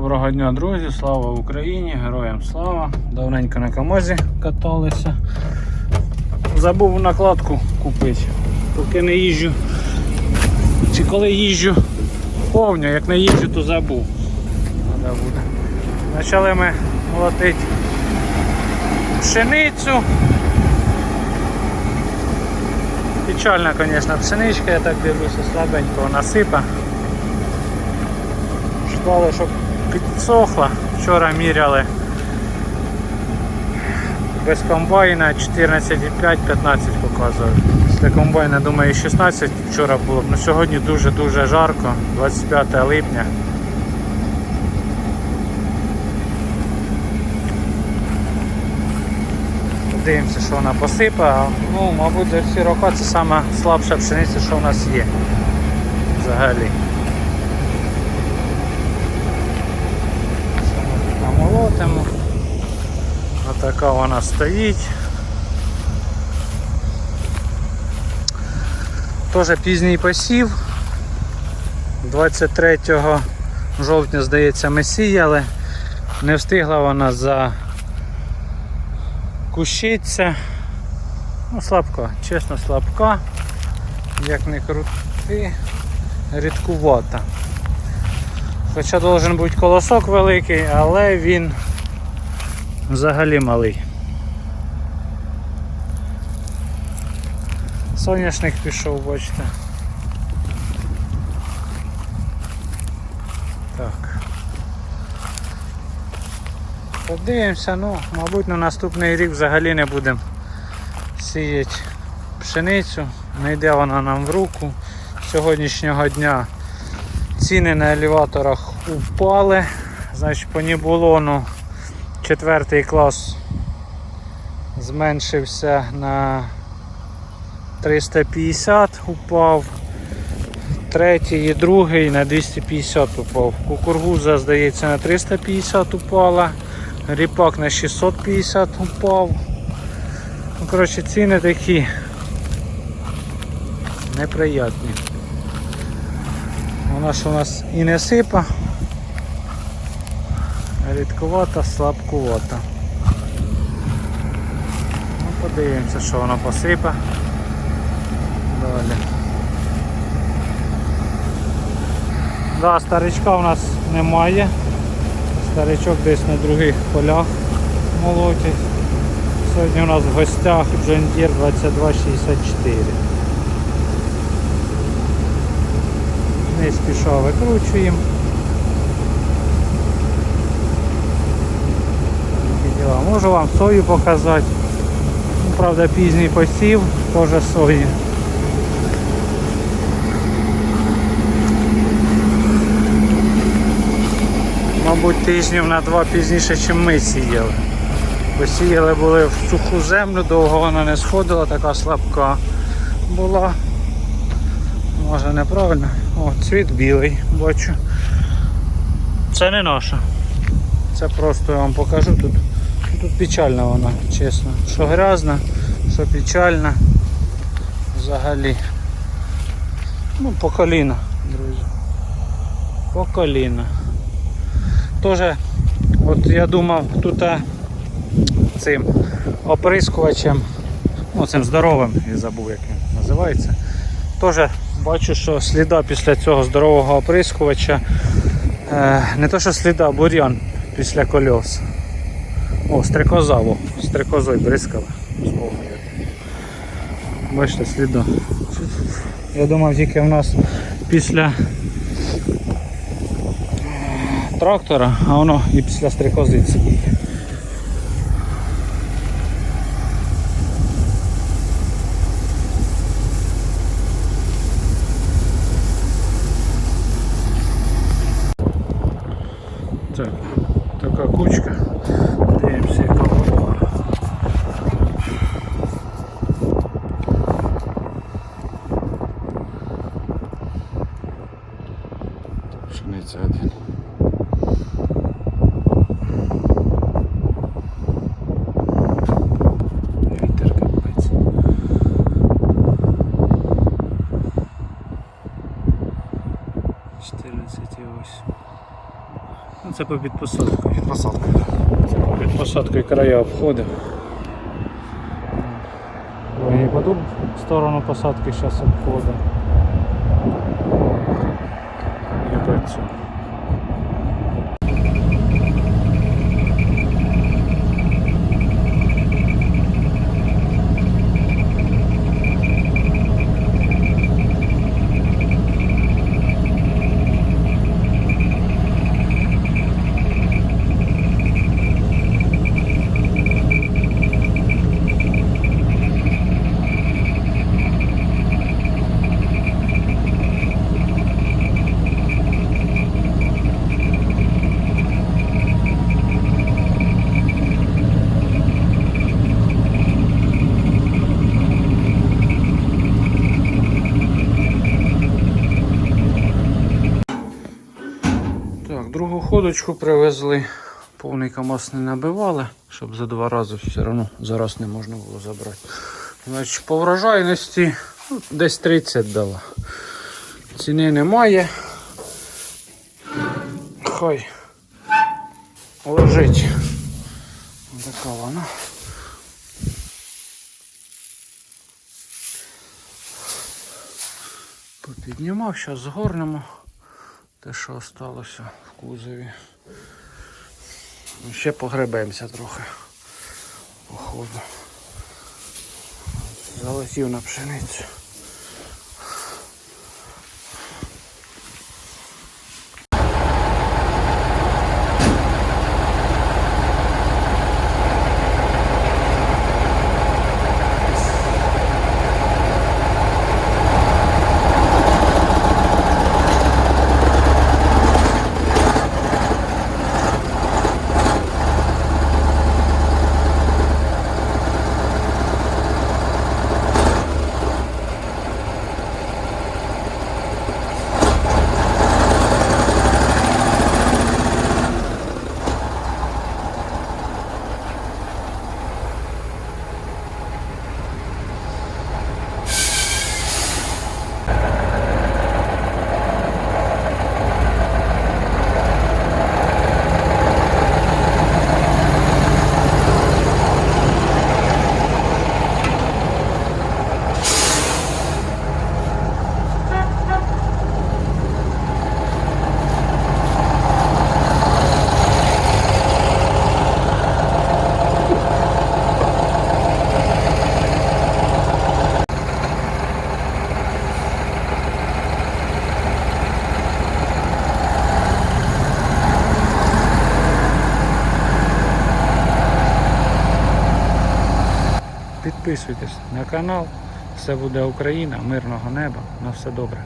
Доброго дня, друзі! Слава Україні! Героям слава! Давненько на камазі каталися. Забув накладку купити, поки не їжджу. Чи коли їжджу повню, як не їжджу, то забув. Треба буде. Почали ми молотити пшеницю. Печальна, звісно, пшеничка, я так дивлюся, слабенько насипа. Ждали, щоб підсохла. Вчора міряли без комбайна 14,5-15 показує. Після комбайна, думаю, 16 вчора було б. Ну сьогодні дуже-дуже жарко, 25 липня. Дивимося, що вона посипає. Ну, мабуть, за всі роки це сама слабша пшениця, що в нас є взагалі. Що ми намолотимо. Отака вона стоїть. Теж пізній посів. 23 жовтня, здається, ми сіяли. Не встигла вона за кущиться. Ну, слабка, чесно, слабка. Як не крути, рідкувата. Хоча должен бути колосок великий, але він взагалі малий. Соняшник пішов, бачите. Так. Подивимося, ну, мабуть, на наступний рік взагалі не будемо сіяти пшеницю. Не йде вона нам в руку. Сьогоднішнього дня ціни на елеваторах упали. Значить, по нібулону четвертий клас зменшився на 350 упав. Третій і другий на 250 упав. Кукургуза, здається, на 350 упала. Ріпак на 650 упав. Ну, коротше, ціни такі неприятні. Вона ж у нас і не сипа, рідкувата, слабкувата. Ну, подивимося, що вона посипа. Далі. Да, старичка у нас немає. Старичок десь на других полях молотять. Сьогодні у нас в гостях Deere 2264. Не спіша викручуємо. Можу вам сою показати. Ну, правда пізній посів, теж сої. Мабуть, тижнів на два пізніше, ніж ми сіяли. Посіяли були в суху землю, довго вона не сходила, така слабка була. Може неправильно. О, цвіт білий, бачу. Це не наша. Це просто я вам покажу. Тут, тут печальна вона, чесно. Що грязна, що печальна. Взагалі. Ну, по коліна, друзі. По коліна. Тоже, от я думав, тут цим оприскувачем, ну цим здоровим, я забув як він називається. Теж бачу, що сліда після цього здорового оприскувача, е, не то що сліда, бур'ян після кольос. О, стрекоза, о, стрекозою бризкала. Бачите, сліда. Я думав тільки в нас після трактора, а воно і після стрекози цієї. Так, така кучка. Дивимося, яка вона. Пшениця один. Це по підпосадку. Під посадкою. Це по підпосадкою края обходу. І по сторону посадки зараз обходимо. І працюю. Ходочку привезли. Повний КАМАЗ не набивали, щоб за два рази все одно зараз не можна було забрати. Значить, по врожайності ну, десь 30 дала. Ціни немає. Хай лежить. Така вона. Попіднімав, зараз згорнемо те, що осталося в кузові. Ну, Ще погребемося трохи. Походу. Залетів на пшеницю. Підписуйтесь на канал. Все буде Україна, мирного неба. На все добре.